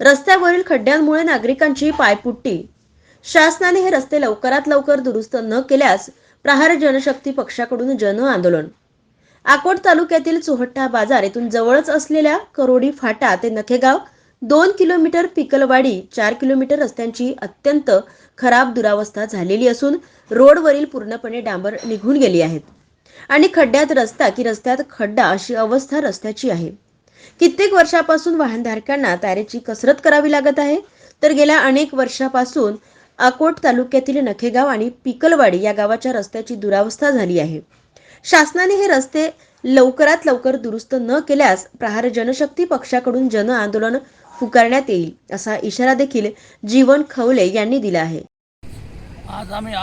रस्त्यावरील खड्ड्यांमुळे नागरिकांची पायपुट्टी. शासनाने हे रस्ते लवकरात लवकर दुरुस्त न केल्यास प्रहार जनशक्ती पक्षाकडून जन आंदोलन. अकोट तालुक्यातील चोहट्टा बाजार येथून जवळच असलेल्या करोडी फाटा ते नखेगाव दोन किलोमीटर पिकलवाडी चार किलोमीटर रस्त्यांची अत्यंत खराब दुरावस्था झालेली असून रोडवरील पूर्णपणे डांबर निघून गेली आहेत. आणि खड्ड्यात रस्ता की रस्त्यात खड्डा अशी अवस्था रस्त्याची आहे. कित्येक वर्षापासून वाहनधारकांना तारेची कसरत करावी लागत आहे. तर गेल्या अनेक वर्षापासून अकोट तालुक्यातील नखेगाव आणि पिकलवाडी या गावाच्या रस्त्याची दुरावस्था झाली आहे. शासनाने हे रस्ते लवकरात लवकर दुरुस्त न केल्यास प्रहार जनशक्ती पक्षाकडून जन आंदोलन पुकारण्यात येईल असा इशारा देखील जीवन खवले यांनी दिला आहे. आज आम्ही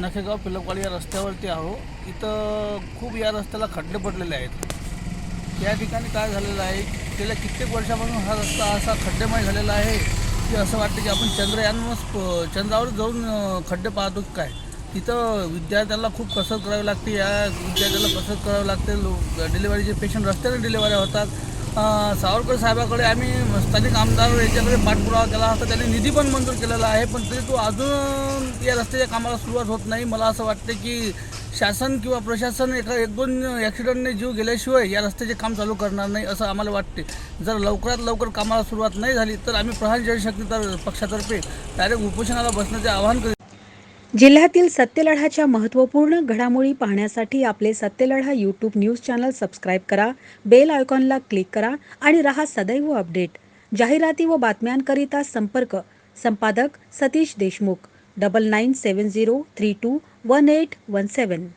नखेगाव पिलकवाडी या रस्त्यावरती आहो इथं खूप या रस्त्याला खड्डे पडलेले आहेत. या ठिकाणी काय झालेलं आहे गेल्या कित्येक वर्षापासून हा रस्ता असा खड्डेमय झालेला आहे की असं वाटतं की आपण चंद्रयान चंद्रावर जाऊन खड्डे पाहतो काय? तिथं विद्यार्थ्याला खूप कसरत करावी लागते. या विद्यार्थ्याला कसरत करावी लागते. लो डिलिव्हरीचे पेशंट रस्त्याने डिलिव्हरी होतात. सावरकर साहेबाकडे आम्ही स्थानिक आमदार याच्याकडे पाठपुरावा केला होता. त्यांनी निधी पण मंजूर केलेला आहे पण तरी तो अजून या रस्त्याच्या कामाला सुरुवात होत नाही. मला असं वाटतं की शासन किंवा प्रशासन एका एक दोन ॲक्सिडेंटने जीव गेल्याशिवाय या रस्त्याचे काम चालू करणार नाही असं आम्हाला वाटते. जर लवकरात लवकर कामाला सुरुवात नाही झाली तर आम्ही प्रहार जनशक्ती तर पक्षातर्फे डायरेक्ट उपोषणाला बसण्याचे आवाहन करू जिल्ह्यातील सत्यलढाच्या महत्त्वपूर्ण घडामोडी पाहण्यासाठी आपले Satyaladha YouTube news channel subscribe करा बेल आयकॉनला क्लिक करा आणि रहा सदैव अपडेट जाहिराती व बातम्यांकरिता संपर्क संपादक सतीश देशमुख. 9970321817.